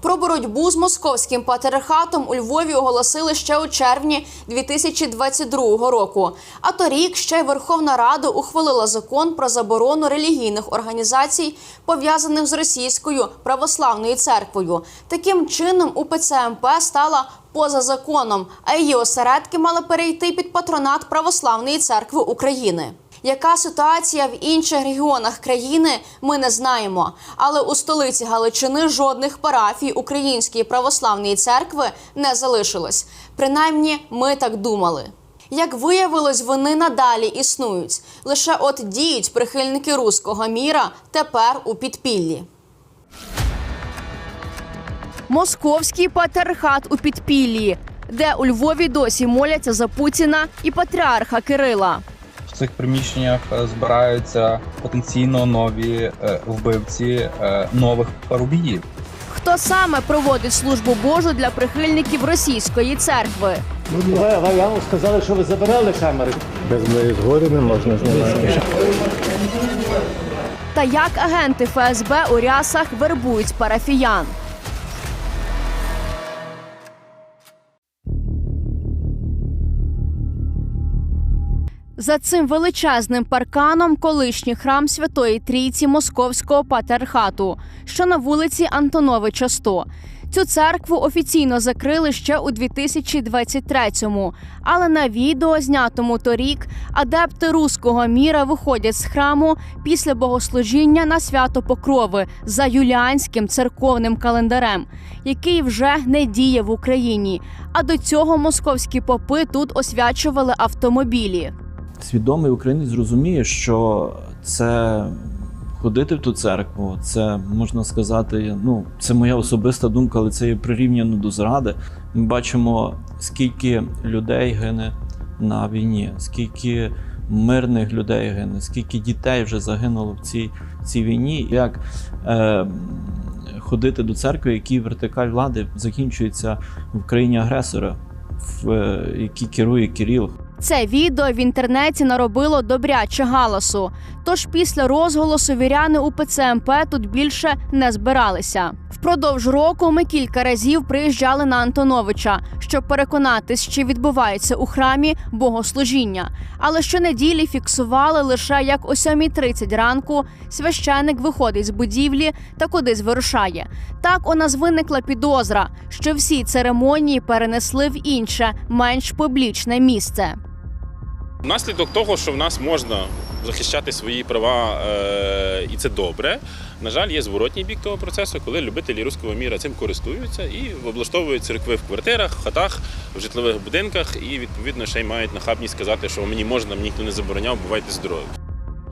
Про боротьбу з московським патріархатом у Львові оголосили ще у червні 2022 року. А торік ще й Верховна Рада ухвалила закон про заборону релігійних організацій, пов'язаних з російською православною церквою. Таким чином, УПЦ МП стала поза законом, а її осередки мали перейти під патронат Православної церкви України. Яка ситуація в інших регіонах країни, ми не знаємо. Але у столиці Галичини жодних парафій Української православної церкви не залишилось. Принаймні, ми так думали. Як виявилось, вони надалі існують. Лише от діють прихильники руського міра тепер у підпіллі. Московський патріархат у підпіллі, де у Львові досі моляться за Путіна і патріарха Кирила. В цих приміщеннях е, збираються потенційно нові е, вбивці е, нових парубіїв. Хто саме проводить службу Божу для прихильників російської церкви? Ну, ви вам сказали, що ви забирали камери. Без моєї згоди не можна знімати. Та як агенти ФСБ у рясах вербують парафіян? За цим величезним парканом колишній храм Святої Трійці Московського патріархату, що на вулиці Антоновича 100. Цю церкву офіційно закрили ще у 2023-му, але на відео, знятому торік, адепти руського міра виходять з храму після богослужіння на свято Покрови за юліанським церковним календарем, який вже не діє в Україні. А до цього московські попи тут освячували автомобілі. Свідомий українець зрозуміє, що це ходити в ту церкву, це можна сказати, ну це моя особиста думка, але це є прирівняно до зради. Ми бачимо, скільки людей гине на війні, скільки мирних людей гине, скільки дітей вже загинуло в цій, в цій війні. Як е, ходити до церкви, якій вертикаль влади закінчується в країні агресора, в е, якій керує Кирил. Це відео в інтернеті наробило добряче галасу. Тож після розголосу віряни у ПЦМП тут більше не збиралися. Впродовж року ми кілька разів приїжджали на Антоновича, щоб переконатись, що відбувається у храмі богослужіння. Але щонеділі фіксували лише як о 7.30 ранку священик виходить з будівлі та кудись вирушає. Так у нас виникла підозра, що всі церемонії перенесли в інше, менш публічне місце. Внаслідок того, що в нас можна захищати свої права, е, і це добре. На жаль, є зворотній бік того процесу, коли любителі руського міра цим користуються і облаштовують церкви в квартирах, хатах, в житлових будинках, і відповідно ще й мають нахабність сказати, що мені можна, мені ніхто не забороняв, бувайте здорові.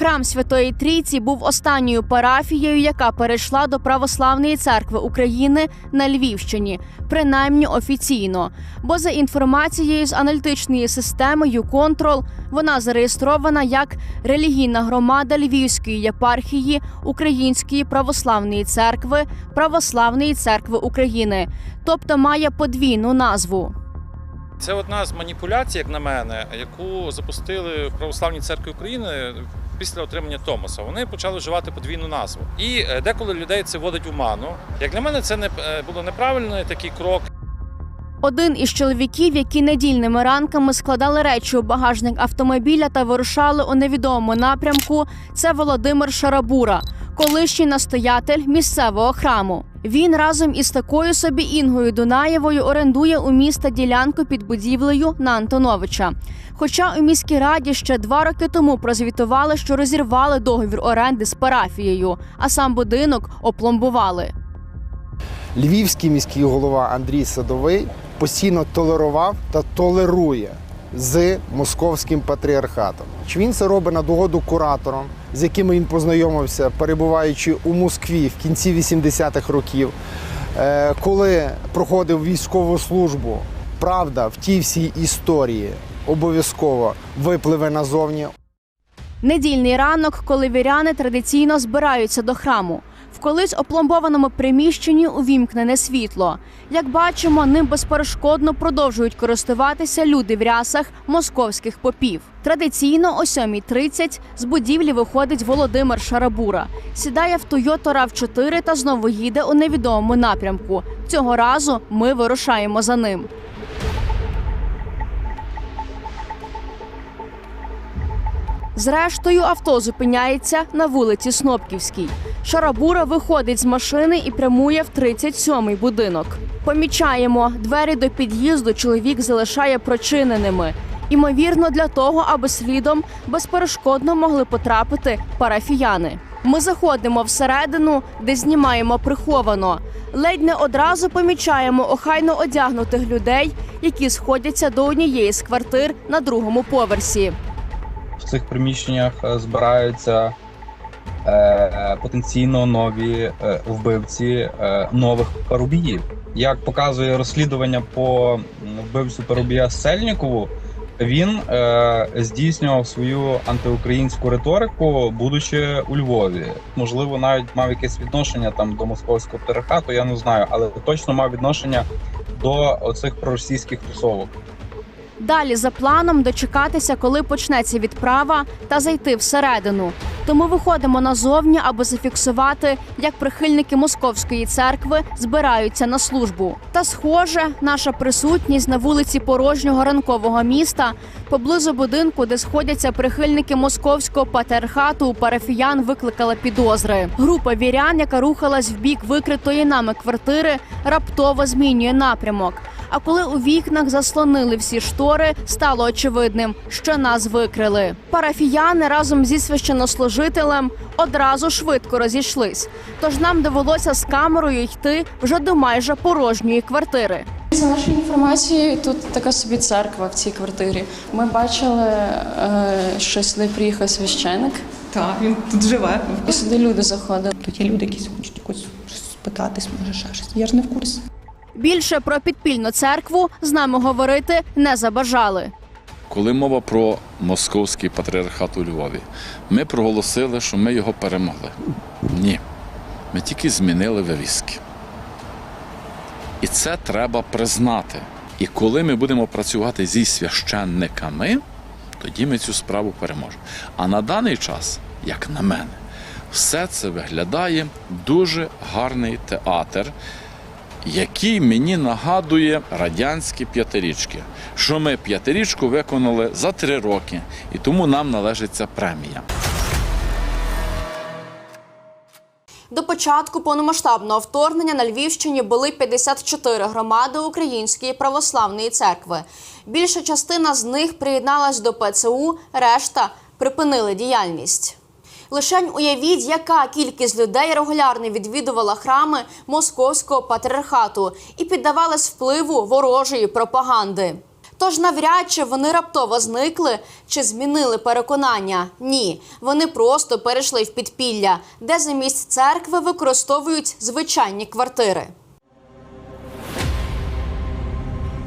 Храм Святої Трійці був останньою парафією, яка перейшла до Православної церкви України на Львівщині, принаймні офіційно. Бо за інформацією з аналітичної системи «Юконтрол» вона зареєстрована як релігійна громада Львівської єпархії Української православної церкви Православної церкви України, тобто має подвійну назву. Це одна з маніпуляцій, як на мене, яку запустили в Православній церкві України після отримання Томаса. Вони почали вживати подвійну назву. І е, деколи людей це вводить у ману. Як для мене, це не е, було неправильно такий крок. Один із чоловіків, які недільними ранками складали речі у багажник автомобіля та вирушали у невідомому напрямку, це Володимир Шарабура, колишній настоятель місцевого храму. Він разом із такою собі Інгою Дунаєвою орендує у міста ділянку під будівлею на Антоновича. Хоча у міській раді ще два роки тому прозвітували, що розірвали договір оренди з парафією, а сам будинок опломбували. Львівський міський голова Андрій Садовий постійно толерував та толерує з московським патріархатом. Чи він це робить на догоду кураторам, з якими він познайомився, перебуваючи у Москві в кінці 80-х років, е, коли проходив військову службу? Правда, в тій всій історії обов'язково випливе назовні. Недільний ранок, коли віряни традиційно збираються до храму. Колись опломбованому приміщенні увімкнене світло. Як бачимо, ним безперешкодно продовжують користуватися люди в рясах московських попів. Традиційно о 7.30 з будівлі виходить Володимир Шарабура, сідає в Toyota rav 4 та знову їде у невідомому напрямку Цього разу ми вирушаємо за ним. Зрештою, авто зупиняється на вулиці Снопківській. Шарабура виходить з машини і прямує в 37-й будинок. Помічаємо, двері до під'їзду чоловік залишає прочиненими. Імовірно, для того, аби слідом безперешкодно могли потрапити парафіяни. Ми заходимо всередину, де знімаємо приховано. Ледь не одразу помічаємо охайно одягнутих людей, які сходяться до однієї з квартир на другому поверсі. В цих приміщеннях е, збираються е, потенційно нові е, вбивці е, нових парубіїв. Як показує розслідування по вбивцю парубія Сельнікову, він е, здійснював свою антиукраїнську риторику, будучи у Львові. Можливо, навіть мав якесь відношення там до московського патріархату, я не знаю, але точно мав відношення до оцих проросійських тусовок. Далі за планом дочекатися, коли почнеться відправа, та зайти всередину. Тому виходимо назовні, аби зафіксувати, як прихильники московської церкви збираються на службу. Та схоже, наша присутність на вулиці порожнього ранкового міста поблизу будинку, де сходяться прихильники московського патріархату у парафіян, викликала підозри. Група вірян, яка рухалась в бік викритої нами квартири, раптово змінює напрямок. А коли у вікнах заслонили всі штори, стало очевидним, що нас викрили. Парафіяни разом зі священнослужителем одразу швидко розійшлись. Тож нам довелося з камерою йти вже до майже порожньої квартири. За нашою інформацією, тут така собі церква в цій квартирі. Ми бачили, е, що сюди приїхав священик, Так, він тут живе. і сюди люди заходили. Тут є люди, які хочуть якось спитатись, може ще щось. Я ж не в курсі. Більше про підпільну церкву з нами говорити не забажали. Коли мова про московський патріархат у Львові, ми проголосили, що ми його перемогли. Ні. Ми тільки змінили вивіски. І це треба признати. І коли ми будемо працювати зі священниками, тоді ми цю справу переможемо. А на даний час, як на мене, все це виглядає дуже гарний театр, який мені нагадує радянські п'ятирічки, що ми п'ятирічку виконали за три роки, і тому нам належить ця премія. До початку повномасштабного вторгнення на Львівщині були 54 громади Української православної церкви. Більша частина з них приєдналась до ПЦУ, решта припинили діяльність. Лишень уявіть, яка кількість людей регулярно відвідувала храми московського патріархату і піддавалась впливу ворожої пропаганди. Тож навряд чи вони раптово зникли чи змінили переконання. Ні, вони просто перейшли в підпілля, де замість церкви використовують звичайні квартири.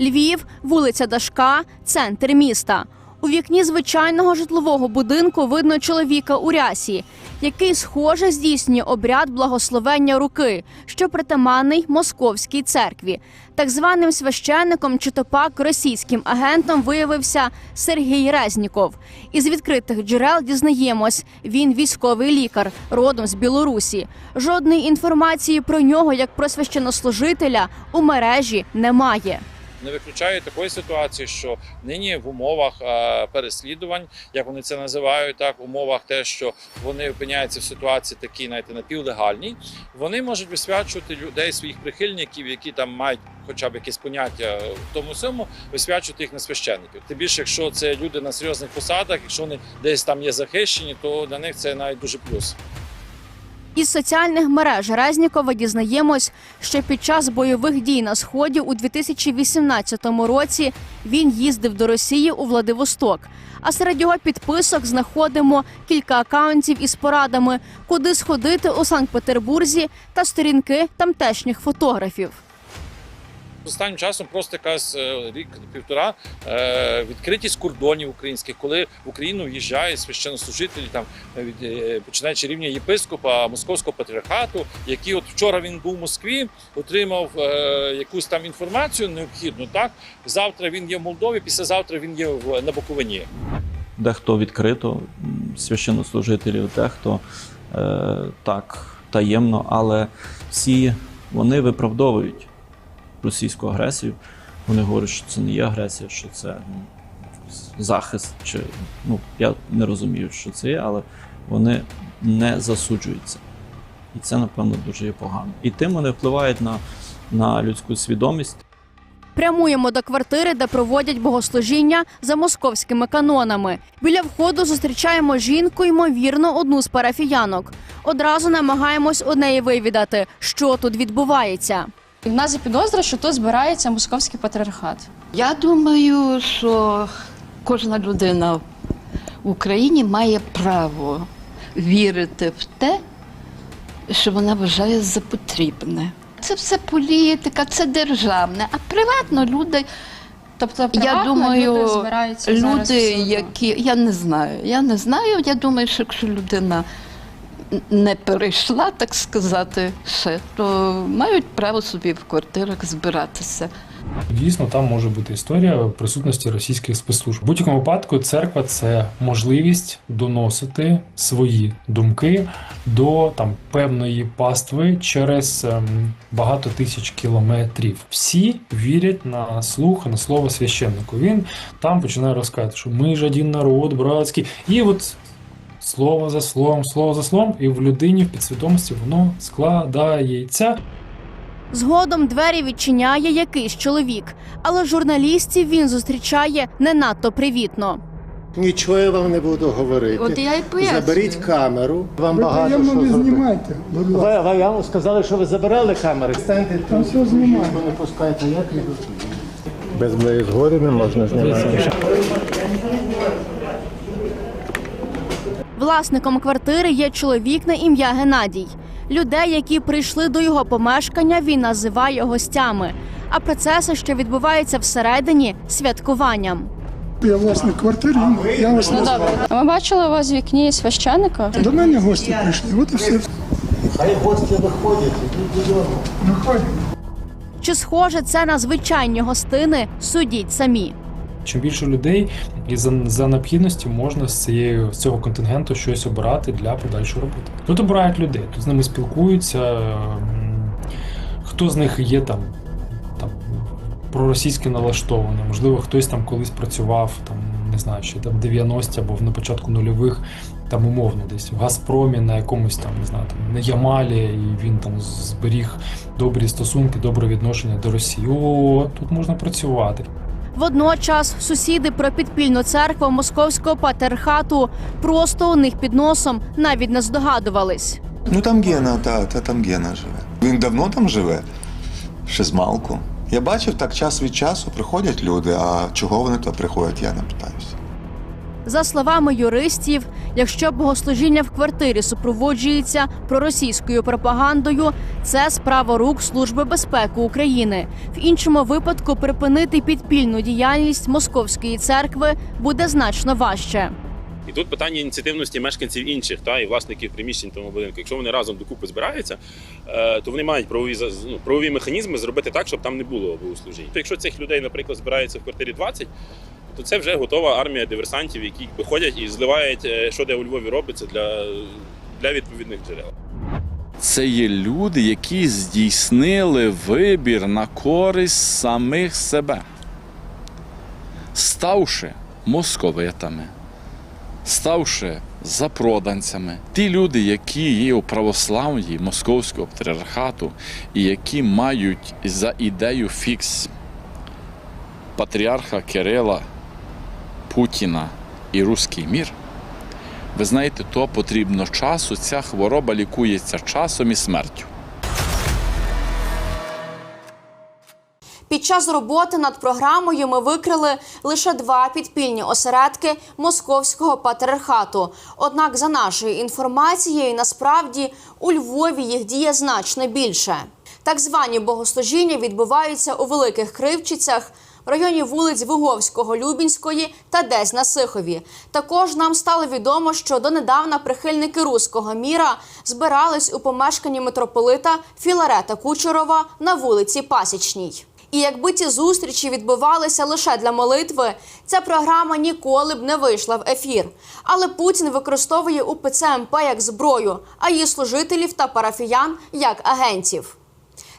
Львів, вулиця Дашка, центр міста. У вікні звичайного житлового будинку видно чоловіка у рясі, який схоже здійснює обряд благословення руки, що притаманний московській церкві. Так званим священником чи то пак російським агентом виявився Сергій Резніков. Із відкритих джерел дізнаємось, він військовий лікар, родом з Білорусі. Жодної інформації про нього, як про священнослужителя, у мережі немає. Не виключаю такої ситуації, що нині в умовах е, переслідувань, як вони це називають, так умовах те, що вони опиняються в ситуації такі, знаєте, напівлегальній, вони можуть висвячувати людей, своїх прихильників, які там мають хоча б якесь поняття в тому всьому, висвячувати їх на священників. Тим більше, якщо це люди на серйозних посадах, якщо вони десь там є захищені, то для них це навіть дуже плюс. Із соціальних мереж Резнікова дізнаємось, що під час бойових дій на сході у 2018 році він їздив до Росії у Владивосток. А серед його підписок знаходимо кілька акаунтів із порадами, куди сходити у Санкт-Петербурзі та сторінки тамтешніх фотографів. Останнім часом просто якась е, рік-півтора е, відкритість кордонів українських, коли в Україну в'їжджають священнослужителі, там е, від починаючи рівня єпископа московського патріархату, який от вчора він був в Москві, отримав якусь там інформацію необхідну. Так завтра він є в Молдові, післязавтра він є в на Буковині. Дехто відкрито, священнослужителів, дехто е, так таємно, але всі вони виправдовують російську агресію. Вони говорять, що це не є агресія, що це ну, захист, чи ну я не розумію, що це є, але вони не засуджуються. І це, напевно, дуже є погано. І тим вони впливають на, на людську свідомість. Прямуємо до квартири, де проводять богослужіння за московськими канонами. Біля входу зустрічаємо жінку, ймовірно, одну з парафіянок. Одразу намагаємось у неї вивідати, що тут відбувається. І в нас є підозра, що тут збирається московський патріархат. Я думаю, що кожна людина в Україні має право вірити в те, що вона вважає за потрібне. Це все політика, це державне, а приватно люди. Тобто, Я думаю, люди збираються люди, всюди. які я не знаю, я не знаю. Я думаю, що якщо людина не перейшла, так сказати, ще, то мають право собі в квартирах збиратися. Дійсно, там може бути історія присутності російських спецслужб. В будь-якому випадку церква це можливість доносити свої думки до там певної пастви через ем, багато тисяч кілометрів. Всі вірять на слух, на слово священнику. Він там починає розказувати, що ми ж один народ, братський, і от. Слово за словом, слово за словом, і в людині в підсвідомості воно складається. Згодом двері відчиняє якийсь чоловік, але журналістів він зустрічає не надто привітно. Нічого я вам не буду говорити. От я і пояснюю. Заберіть камеру. Вам багато що зробити. Ви, ви явно сказали, що ви забирали камери. Станьте тут. Все знімаємо. не пускайте, як не Без моєї згоди не можна знімати. Власником квартири є чоловік на ім'я Геннадій. Людей, які прийшли до його помешкання, він називає гостями. А процеси, що відбуваються всередині, святкуванням. Я власник квартири, я вас Ну добре. Ми бачили у вас в вікні священника. До мене гості прийшли, от і все. Хай гості виходять, додому. Виходять. Чи схоже це на звичайні гостини? Судіть самі. Чим більше людей, і за, за необхідності можна з цієї з цього контингенту щось обирати для подальшої роботи. Тут обирають людей, тут з ними спілкуються. Хто з них є там, там проросійське налаштовані, можливо, хтось там колись працював, там не знаю, ще там в 90-ті або на початку нульових, там умовно десь в Газпромі на якомусь там, не знаю, там на Ямалі, і він там зберіг добрі стосунки, добре відношення до Росії. О, тут можна працювати. Водночас сусіди про підпільну церкву московського патріархату просто у них під носом навіть не здогадувались. Ну там Гена, та, та там Гена живе. Він давно там живе, ще з малку. Я бачив, так час від часу приходять люди, а чого вони то приходять, я не питаюся. За словами юристів, якщо богослужіння в квартирі супроводжується проросійською пропагандою, це справа рук Служби безпеки України. В іншому випадку припинити підпільну діяльність московської церкви буде значно важче. І тут питання ініціативності мешканців інших та і власників приміщень тому будинку. Якщо вони разом докупи збираються, е, то вони мають правові ну, правові механізми зробити так, щоб там не було богослужінь. Якщо цих людей, наприклад, збирається в квартирі 20, то це вже готова армія диверсантів, які виходять і зливають, е, що де у Львові робиться для, для відповідних джерел. Це є люди, які здійснили вибір на користь самих себе, ставши московитами, ставши запроданцями. Ті люди, які є у православ'ї московського патріархату і які мають за ідею фікс патріарха Кирила, Путіна і Руський мір. Ви знаєте, то потрібно часу. Ця хвороба лікується часом і смертю. Під час роботи над програмою ми викрили лише два підпільні осередки московського патріархату. Однак, за нашою інформацією, насправді у Львові їх діє значно більше. Так звані богослужіння відбуваються у великих кривчицях. Районі вулиць Виговського, Любінської та десь на Сихові. Також нам стало відомо, що донедавна прихильники руського міра збирались у помешканні митрополита Філарета Кучерова на вулиці Пасічній. І якби ці зустрічі відбувалися лише для молитви, ця програма ніколи б не вийшла в ефір. Але Путін використовує УПЦ МП як зброю, а її служителів та парафіян як агентів.